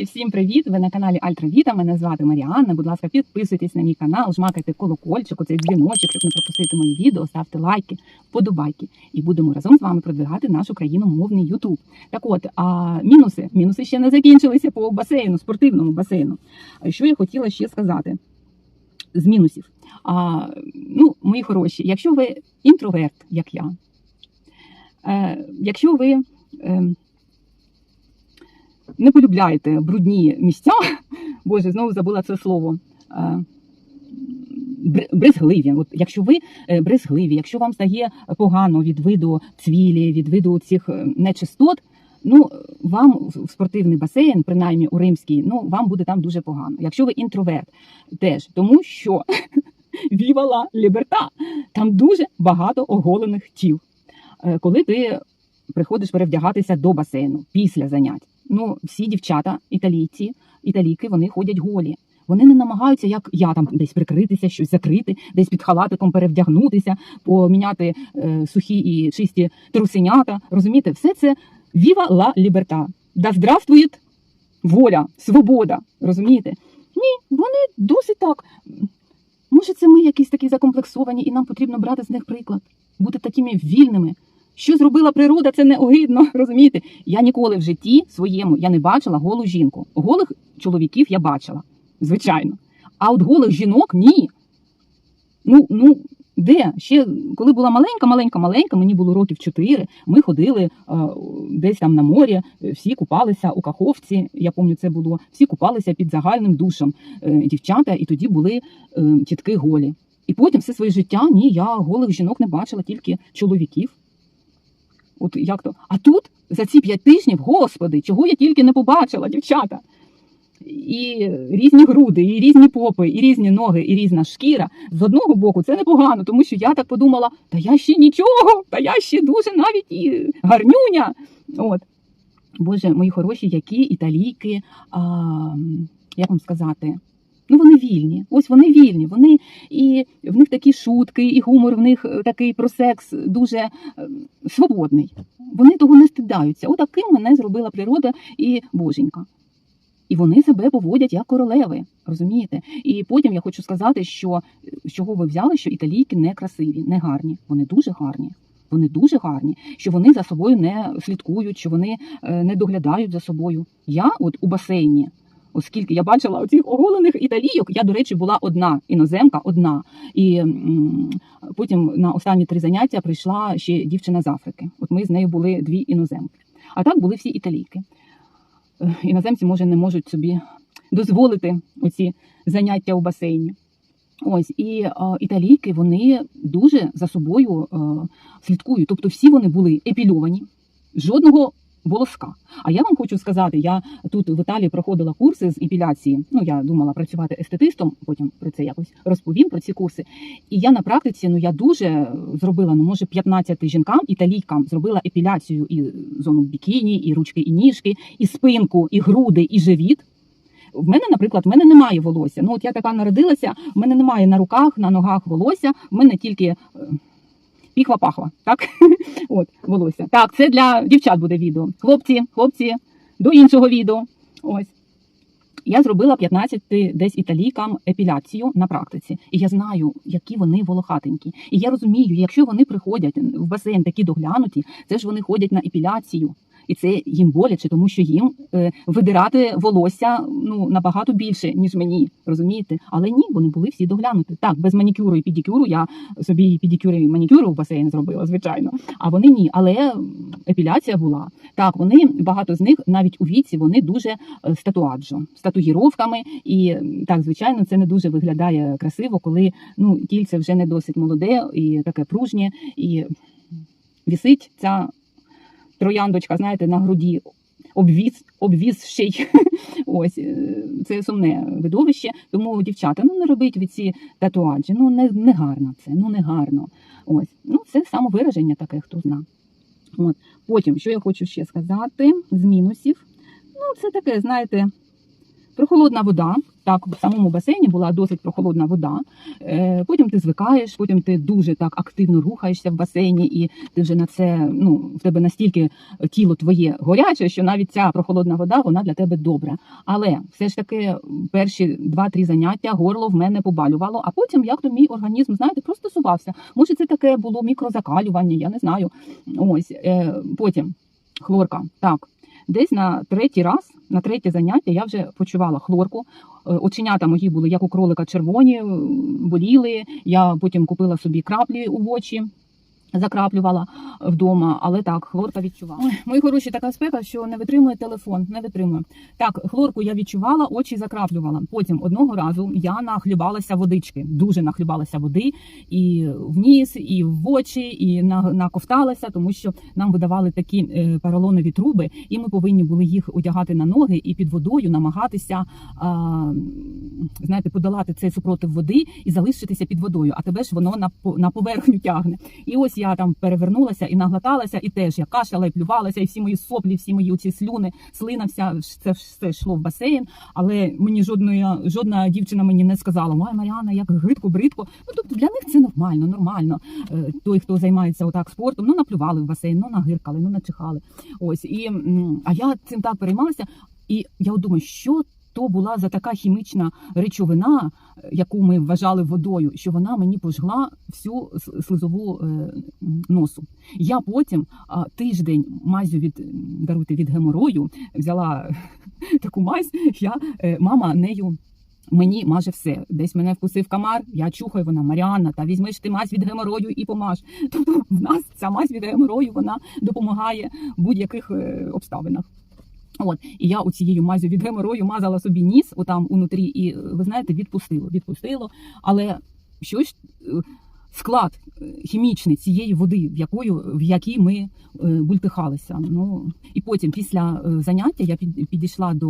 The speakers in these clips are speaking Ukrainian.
хороші, всім привіт! Ви на каналі Альтравіта. Мене звати Маріанна. Будь ласка, підписуйтесь на мій канал, жмакайте колокольчик, оцей дзвіночок, щоб не пропустити мої відео, ставте лайки, вподобайки. І будемо разом з вами продвигати наш україномовний Ютуб. Так от, а мінуси. Мінуси ще не закінчилися по басейну, спортивному басейну. А Що я хотіла ще сказати з мінусів? А, ну, мої хороші, якщо ви інтроверт, як я, е, якщо ви. Е, не полюбляєте брудні місця, боже, знову забула це слово. е, Брезгливі. От якщо ви е, брезгливі, якщо вам стає погано від виду цвілі, від виду цих е, нечистот, ну вам в спортивний басейн, принаймні у римський, ну вам буде там дуже погано. Якщо ви інтроверт, теж тому що вівала ліберта, там дуже багато оголених тіл. Коли ти приходиш перевдягатися до басейну після занять. Ну, всі дівчата, італійці, італійки, вони ходять голі. Вони не намагаються, як я там десь прикритися, щось закрити, десь під халатиком перевдягнутися, поміняти е, сухі і чисті трусенята. Розумієте, все це віва ла ліберта. Да здравствует воля, свобода. Розумієте? Ні, вони досить так. Може, це ми якісь такі закомплексовані, і нам потрібно брати з них приклад, бути такими вільними. Що зробила природа, це не огидно, розумієте? Я ніколи в житті своєму я не бачила голу жінку. Голих чоловіків я бачила, звичайно. А от голих жінок ні. Ну, ну, де? Ще коли була маленька, маленька, маленька, мені було років чотири. Ми ходили е, десь там на морі, всі купалися у Каховці. Я пам'ятаю, це було. Всі купалися під загальним душем е, дівчата, і тоді були е, тітки голі. І потім все своє життя ні, я голих жінок не бачила, тільки чоловіків. От як то? А тут за ці п'ять тижнів, господи, чого я тільки не побачила, дівчата. І різні груди, і різні попи, і різні ноги, і різна шкіра. З одного боку, це непогано, тому що я так подумала: та я ще нічого, та я ще дуже навіть і гарнюня. От. Боже, мої хороші, які італійки, а, як вам сказати? Ну, вони вільні. Ось вони вільні. Вони і в них такі шутки, і гумор в них е, такий про секс дуже е, свободний. Вони того не стидаються. Отаким мене зробила природа і боженька. І вони себе поводять як королеви, розумієте? І потім я хочу сказати, що е, з чого ви взяли, що італійки не красиві, не гарні. Вони дуже гарні. Вони дуже гарні, що вони за собою не слідкують, що вони не доглядають за собою. Я, от у басейні, оскільки я бачила оцих оголених італійок, я, до речі, була одна іноземка, одна. І потім на останні три заняття прийшла ще дівчина з Африки. От ми з нею були дві іноземки. А так були всі італійки. Іноземці, може, не можуть собі дозволити оці заняття у басейні. Ось і е, італійки вони дуже за собою е, слідкують. Тобто, всі вони були епільовані, жодного волоска. А я вам хочу сказати, я тут в Італії проходила курси з епіляції. Ну я думала працювати естетистом, потім про це якось розповім про ці курси. І я на практиці, ну я дуже зробила, ну може 15 жінкам, італійкам зробила епіляцію і зону бікіні, і ручки, і ніжки, і спинку, і груди, і живіт. В мене, наприклад, в мене немає волосся. Ну от я така народилася, в мене немає на руках, на ногах волосся, в мене тільки е, піхва-пахва, так? От, волосся. Так, це для дівчат буде відео. Хлопці, хлопці, до іншого відео. Ось. Я зробила 15 десь італійкам епіляцію на практиці, і я знаю, які вони волохатенькі. І я розумію, якщо вони приходять в басейн такі доглянуті, це ж вони ходять на епіляцію. І це їм боляче, тому що їм е, видирати волосся ну набагато більше, ніж мені, розумієте? Але ні, вони були всі доглянуті. Так, без манікюру і педикюру я собі і педикюр і манікюру в басейн зробила, звичайно. А вони ні. Але епіляція була. Так, вони багато з них навіть у віці вони дуже е, з татуаджо, з татуїровками. І так, звичайно, це не дуже виглядає красиво, коли ну тільце вже не досить молоде і таке пружнє, і вісить ця трояндочка, знаєте, на груді. Обвіз, обвіз ще й ось е, це сумне видовище. Тому дівчата, ну не робіть від ці татуаджі. Ну не, не гарно це, ну не гарно. Ось ну це самовираження таке, хто зна. От потім, що я хочу ще сказати з мінусів. Ну, це таке, знаєте, прохолодна вода. Так, в самому басейні була досить прохолодна вода. Е, Потім ти звикаєш, потім ти дуже так активно рухаєшся в басейні, і ти вже на це ну в тебе настільки тіло твоє горяче, що навіть ця прохолодна вода вона для тебе добра. Але все ж таки перші два-три заняття горло в мене побалювало, а потім як то мій організм, знаєте, простосувався. Може, це таке було мікрозакалювання, я не знаю. Ось е, потім хлорка. Так, десь на третій раз, на третє заняття я вже почувала хлорку. Е, Оченята мої були як у кролика червоні, боліли. Я потім купила собі краплі у очі. Закраплювала вдома, але так, хлорка відчувала. Ой, мої хороші, така спека, що не витримує телефон, не витримує. Так, хлорку я відчувала, очі закраплювала. Потім одного разу я нахлюбалася водички, дуже нахлюбалася води і в ніс, і в очі, і на- наковталася, тому що нам видавали такі е, поролонові труби, і ми повинні були їх одягати на ноги і під водою намагатися а, знаєте, подолати цей супротив води і залишитися під водою. А тебе ж воно на на поверхню тягне. І ось я там перевернулася і наглоталася, і теж я кашляла і плювалася, і всі мої соплі, всі мої оці слюни, слина, вся це все йшло в басейн. Але мені жодної жодна дівчина мені не сказала: Ой, Маріана, як гидко, бридко. Ну тобто для них це нормально, нормально. Е, Той, хто займається отак спортом, ну наплювали в басейн, ну нагиркали, ну начихали. Ось і а я цим так переймалася, і я думаю, що. То була за така хімічна речовина, е, яку ми вважали водою, що вона мені пожгла всю слизову е, носу. Я потім тиждень мазю від даруйте від геморою взяла таку мазь. Я е, мама нею. Мені маже все. Десь мене вкусив комар, я чухаю, вона Маріанна, та візьмеш ти мазь від геморою і помаж. Тобто в нас ця мазь від геморою вона допомагає в будь-яких обставинах. От і я у цією мазю від геморою мазала собі ніс, отам унутрі, і ви знаєте, відпустило, відпустило. Але щось е, склад е, хімічний цієї води, в якою в якій ми е, бультихалися. Ну і потім, після е, заняття, я під, підійшла до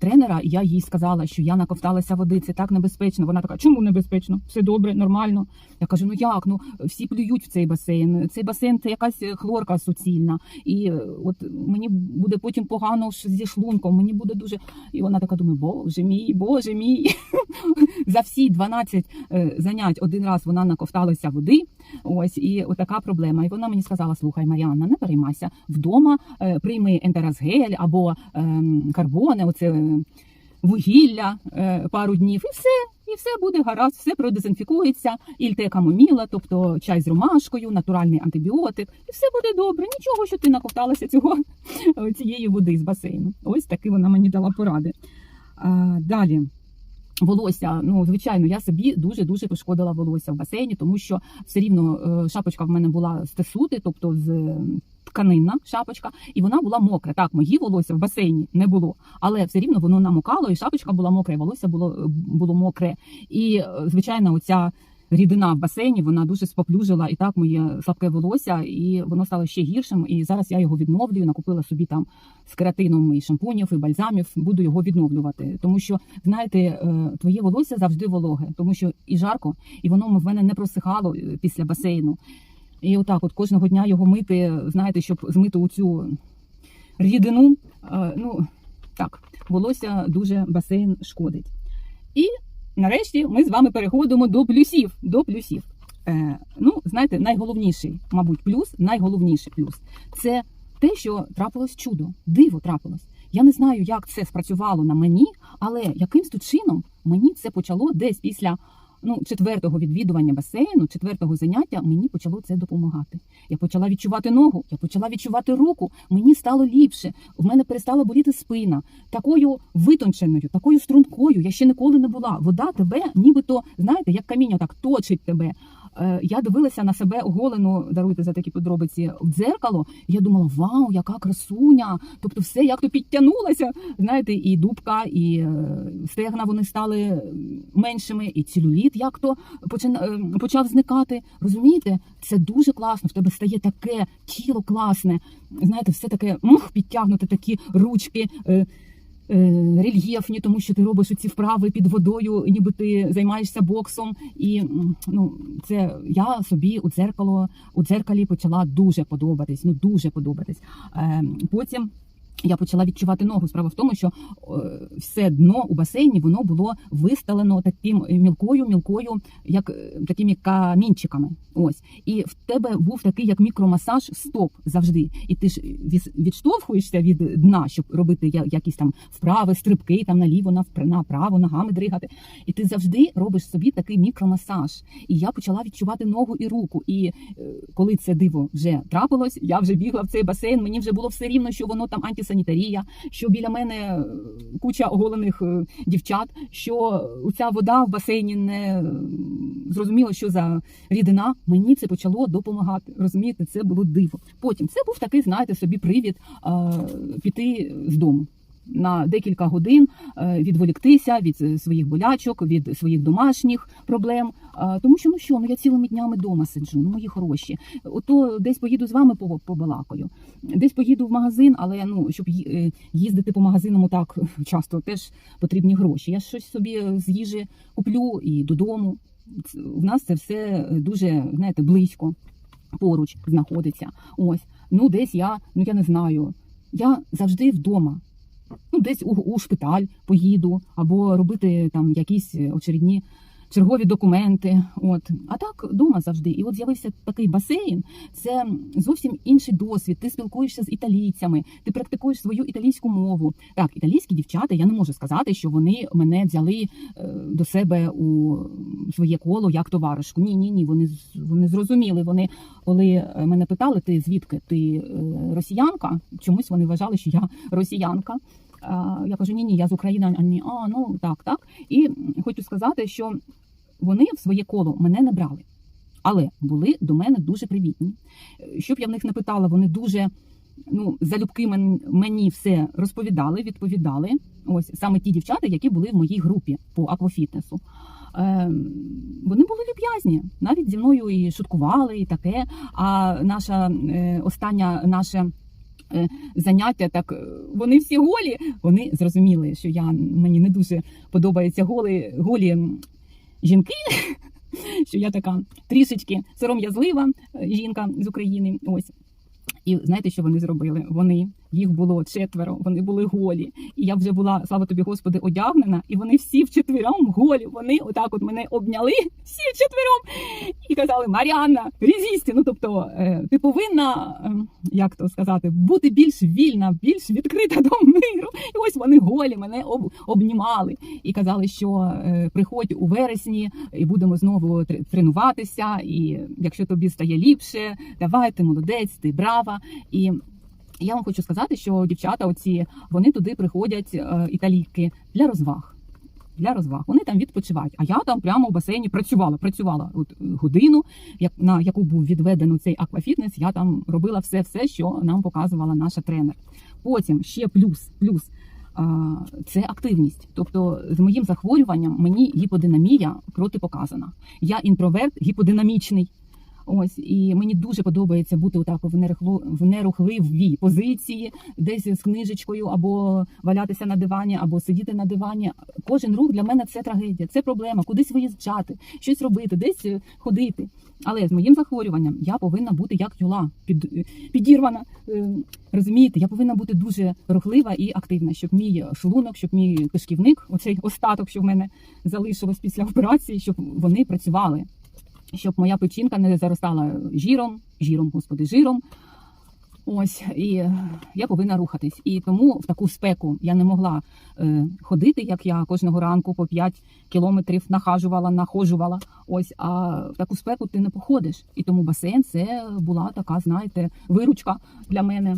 тренера, і я їй сказала, що я наковталася води, це так небезпечно. Вона така, чому небезпечно? Все добре, нормально. Я кажу, ну як? Ну всі плюють в цей басейн. Цей басейн це якась хлорка суцільна. І от мені буде потім погано зі шлунком. Мені буде дуже. І вона така думає, боже мій, боже мій. За всі 12 е, занять один раз вона наковталася води. Ось і отака проблема. І вона мені сказала: слухай, Маріанна, не переймайся вдома, е, прийми ентеразгель або ем, карбоне, оце е, вугілля пару днів, і все. І все буде гаразд, все продезінфікується, ільте камоміла, тобто чай з ромашкою, натуральний антибіотик, і все буде добре. Нічого, що ти наковталася цього цієї води з басейну. Ось таки вона мені дала поради. Далі. Волосся, ну звичайно, я собі дуже дуже пошкодила волосся в басейні, тому що все рівно е, шапочка в мене була з тесути, тобто з е, тканинна шапочка, і вона була мокра. Так, мої волосся в басейні не було, але все рівно воно намокало, і шапочка була мокра, і волосся було було мокре. І е, звичайно, оця рідина в басейні вона дуже споплюжила і так моє слабке волосся, і воно стало ще гіршим. І зараз я його відновлюю. Накупила собі там з кератином і шампунів, і бальзамів. Буду його відновлювати. Тому що знаєте, е, твоє волосся завжди вологе, тому що і жарко, і воно в мене не просихало е, після басейну. І отак, от кожного дня його мити, знаєте, щоб змити у цю рідину. е, Ну так, волосся дуже басейн шкодить. І нарешті ми з вами переходимо до плюсів. До плюсів. Е, ну, знаєте, найголовніший, мабуть, плюс, найголовніший плюс це те, що трапилось чудо, диво трапилось. Я не знаю, як це спрацювало на мені, але якимсь чином мені це почало десь після ну, четвертого відвідування басейну, четвертого заняття, мені почало це допомагати. Я почала відчувати ногу, я почала відчувати руку. Мені стало ліпше. В мене перестала боліти спина. Такою витонченою, такою стрункою я ще ніколи не була. Вода тебе, нібито, знаєте, як каміння, так точить тебе. Е, Я дивилася на себе оголену, даруйте за такі подробиці, в дзеркало. Я думала, вау, яка красуня! Тобто, все як то підтягнулося. Знаєте, і дубка, і е, стегна вони стали меншими, і целюліт як то е, почав зникати. Розумієте, це дуже класно. В тебе стає таке тіло класне. Знаєте, все таке мух, підтягнуте, такі ручки. Е, Рельєфні, тому що ти робиш ці вправи під водою, ніби ти займаєшся боксом, і ну це я собі у дзеркало у дзеркалі почала дуже подобатись. Ну дуже подобатись. Е, потім Я почала відчувати ногу. Справа в тому, що е, все дно у басейні воно було вистелено таким мілкою, мілкою, як е, такими камінчиками. Ось і в тебе був такий як мікромасаж стоп завжди. І ти ж відштовхуєшся від дна, щоб робити якісь там вправи, стрибки там наліво, направо, ногами дригати. І ти завжди робиш собі такий мікромасаж. І я почала відчувати ногу і руку. І е, коли це диво вже трапилось, я вже бігла в цей басейн. Мені вже було все рівно, що воно там антисанітарія, що біля мене е, куча оголених е, дівчат, що ця вода в басейні не е, зрозуміло, що за рідина. Мені це почало допомагати. Розумієте, це було диво. Потім це був такий, знаєте, собі привід піти з дому. На декілька годин е, відволіктися від е, своїх болячок, від своїх домашніх проблем. Е, Тому що ну що, ну я цілими днями вдома сиджу, ну мої хороші. Ото десь поїду з вами по- побалакаю, десь поїду в магазин, але ну щоб їздити по магазинам так часто теж потрібні гроші. Я щось собі з їжі куплю і додому. У нас це все дуже знаєте близько поруч знаходиться. Ось ну десь я, ну я не знаю. Я завжди вдома. Ну, десь у, у шпиталь поїду, або робити там якісь е, очередні чергові документи. От а так вдома завжди. І от з'явився такий басейн. Це зовсім інший досвід. Ти спілкуєшся з італійцями, ти практикуєш свою італійську мову. Так, італійські дівчата, я не можу сказати, що вони мене взяли е, до себе у своє коло як товаришку. Ні, ні, ні. Вони вони зрозуміли. Вони коли е, мене питали, ти звідки ти росіянка? Чомусь вони вважали, що я росіянка. Я кажу, ні, ні, я з України. А ні, а ну так, так. І хочу сказати, що вони в своє коло мене не брали, але були до мене дуже привітні. Щоб я в них не питала, вони дуже ну, залюбки мені все розповідали, відповідали. Ось саме ті дівчата, які були в моїй групі по аквафітнесу. Е, вони були люб'язні, навіть зі мною і шуткували, і таке. А наша е, остання наше е, заняття, так е, вони всі голі. Вони зрозуміли, що я мені не дуже подобаються голі, голі жінки. Що я така трішечки сором'язлива е, жінка з України. Ось. І знаєте, що вони зробили? Вони їх було четверо, вони були голі. І я вже була, слава тобі, Господи, одягнена, і вони всі вчетвером голі. Вони отак от мене обняли всі вчетвером і казали: Маріанна, резісті. Ну тобто, е, ти повинна, е, як то сказати, бути більш вільна, більш відкрита до миру. І ось вони голі мене об, обнімали і казали, що е, приходь у вересні і будемо знову тренуватися. І якщо тобі стає ліпше, давай ти молодець, ти брава. І я вам хочу сказати, що дівчата, оці вони туди приходять е, італійки для розваг. Для розваг вони там відпочивають. А я там прямо в басейні працювала. Працювала от е, годину, як на яку був відведено цей аквафітнес. Я там робила все, все, що нам показувала наша тренер. Потім ще плюс, плюс. Це активність, тобто з моїм захворюванням мені гіподинамія протипоказана. Я інтроверт гіподинамічний. Ось і мені дуже подобається бути отак в нерухливій позиції, десь з книжечкою, або валятися на дивані, або сидіти на дивані. Кожен рух для мене це трагедія, це проблема. Кудись виїжджати, щось робити, десь е, ходити. Але з моїм захворюванням я повинна бути як юла, під, підірвана. Е, Розумієте, я повинна бути дуже рухлива і активна, щоб мій шлунок, щоб мій кишківник, оцей остаток, що в мене залишилось після операції, щоб вони працювали щоб моя печінка не заростала жиром, жиром, господи, жиром. Ось, і я повинна рухатись. І тому в таку спеку я не могла е, ходити, як я кожного ранку по 5 кілометрів нахажувала, нахожувала. Ось, а в таку спеку ти не походиш. І тому басейн це була така, знаєте, виручка для мене,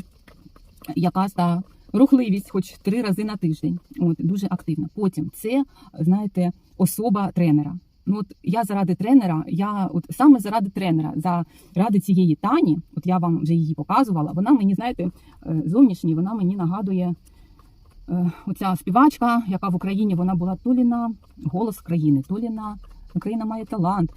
якась та рухливість, хоч три рази на тиждень. От дуже активна. Потім це, знаєте, особа тренера. Ну от я заради тренера, я от саме заради тренера, заради цієї тані, от я вам вже її показувала. Вона мені, знаєте, е, зовнішній, вона мені нагадує е, оця співачка, яка в Україні вона була то лі на голос країни, то лі на Україна має талант.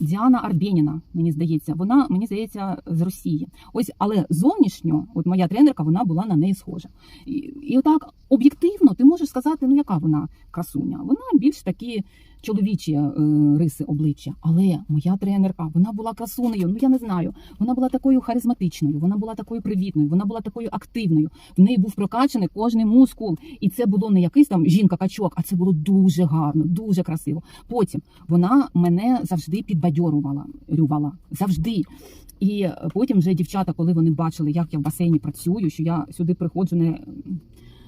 Діана Арбєніна, мені здається, вона мені здається з Росії. Ось, але зовнішньо, от моя тренерка, вона була на неї схожа. І, і отак об'єктивно ти можеш сказати, ну яка вона красуня? Вона більш такі чоловічі е, риси обличчя. Але моя тренерка, вона була красунею. Ну я не знаю. Вона була такою харизматичною, вона була такою привітною, вона була такою активною. В неї був прокачаний кожний мускул, і це було не якийсь там жінка-качок, а це було дуже гарно, дуже красиво. Потім вона мене завжди підбадьорувала, рювала завжди. І потім вже дівчата, коли вони бачили, як я в басейні працюю, що я сюди приходжу не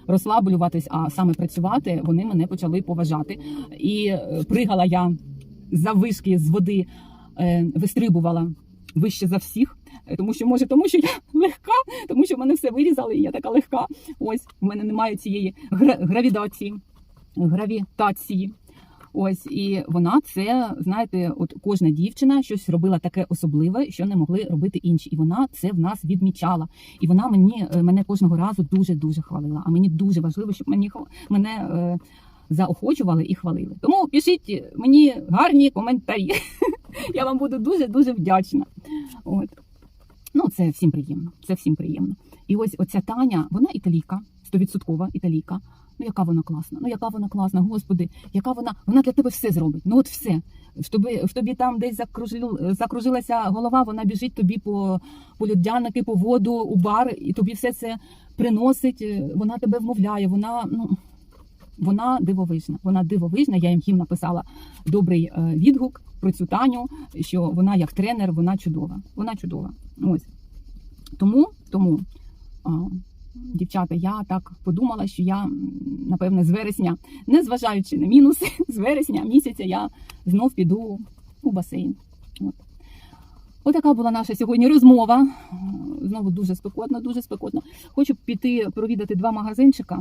розслаблюватись, а саме працювати, вони мене почали поважати. І е, пригала я за вишки з води, е, вистрибувала вище за всіх. Тому що може, тому що я легка, тому що мене все вирізали, і я така легка. Ось в мене немає цієї гра- гравідації, гравітації. Ось і вона це, знаєте, от кожна дівчина щось робила таке особливе, що не могли робити інші. І вона це в нас відмічала. І вона мені е, мене кожного разу дуже дуже хвалила. А мені дуже важливо, щоб мені мене е, заохочували і хвалили. Тому пишіть мені гарні коментарі. Я вам буду дуже дуже вдячна. От. Ну, це всім приємно. Це всім приємно. І ось оця Таня, вона італійка, стовідсоткова італійка. Ну, яка вона класна, ну яка вона класна, господи, яка вона, вона для тебе все зробить. Ну от все. В тобі, в тобі там десь закружил, закружилася голова, вона біжить тобі по, по людяники, по воду, у бар, і тобі все це приносить, е, вона тебе вмовляє, вона, ну, вона дивовижна. Вона дивовижна. Я їм їм написала добрий е, відгук про цю Таню, що вона як тренер, вона чудова. Вона чудова. Ось. Тому, тому. Дівчата, я так подумала, що я напевне з вересня, не зважаючи на мінуси, з вересня місяця я знов піду у басейн. От. Отака була наша сьогодні розмова. Знову дуже спекотно, дуже спекотно. Хочу піти провідати два магазинчика.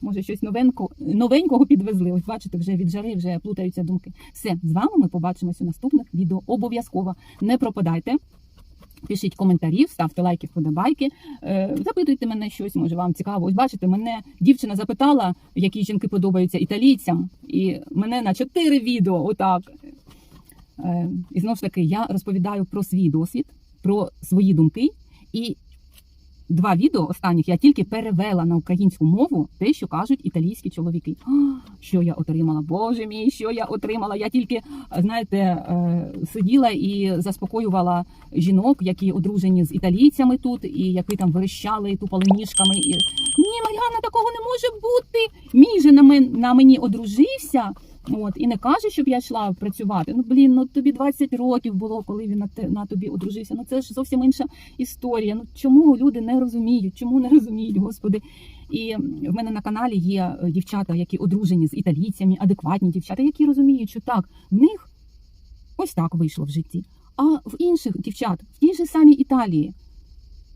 Може, щось новенько, новенького підвезли. Ось бачите, вже від жари вже плутаються думки. Все, з вами ми побачимось у наступних відео. Обов'язково не пропадайте. Пишіть коментарі, ставте лайки, вподобайки, е, запитуйте мене щось, може вам цікаво. Ось бачите, мене дівчина запитала, які жінки подобаються італійцям, і мене на чотири відео отак. Е, І знову ж таки, я розповідаю про свій досвід, про свої думки. І два відео останніх я тільки перевела на українську мову те, що кажуть італійські чоловіки. Що я отримала? Боже мій, що я отримала? Я тільки, знаєте, е, сиділа і заспокоювала жінок, які одружені з італійцями тут, і які там верещали і тупали ніжками. І ні, Мар'яна, такого не може бути. Мій же на мені одружився. От і не каже, щоб я йшла працювати. Ну блін, ну тобі 20 років було, коли він на на тобі одружився. Ну це ж зовсім інша історія. Ну чому люди не розуміють? Чому не розуміють, господи? І в мене на каналі є е, дівчата, які одружені з італійцями, адекватні дівчата, які розуміють, що так в них ось так вийшло в житті. А в інших дівчат, в тій же самій Італії,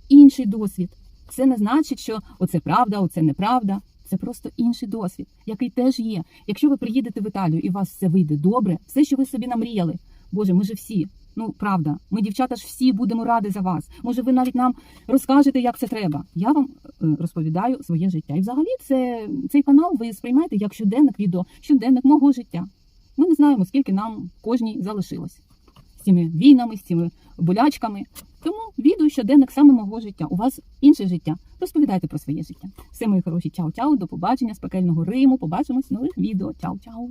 інший досвід. Це не значить, що оце правда, оце неправда. Це просто інший досвід, який теж є. Якщо ви приїдете в Італію і у вас все вийде добре, все, що ви собі намріяли. Боже, ми же всі. Ну правда, ми, дівчата ж всі будемо раді за вас. Може, ви навіть нам розкажете, як це треба. Я вам е, розповідаю своє життя. І взагалі це цей канал ви сприймаєте як щоденник відео, щоденник мого життя. Ми не знаємо, скільки нам кожній залишилось з цими війнами, з цими болячками. Тому відео щоденник саме мого життя. У вас інше життя. Розповідайте про своє життя. Все, мої хороші, чао-чао, до побачення з пекельного Риму. Побачимось в нових відео. Чао-чао.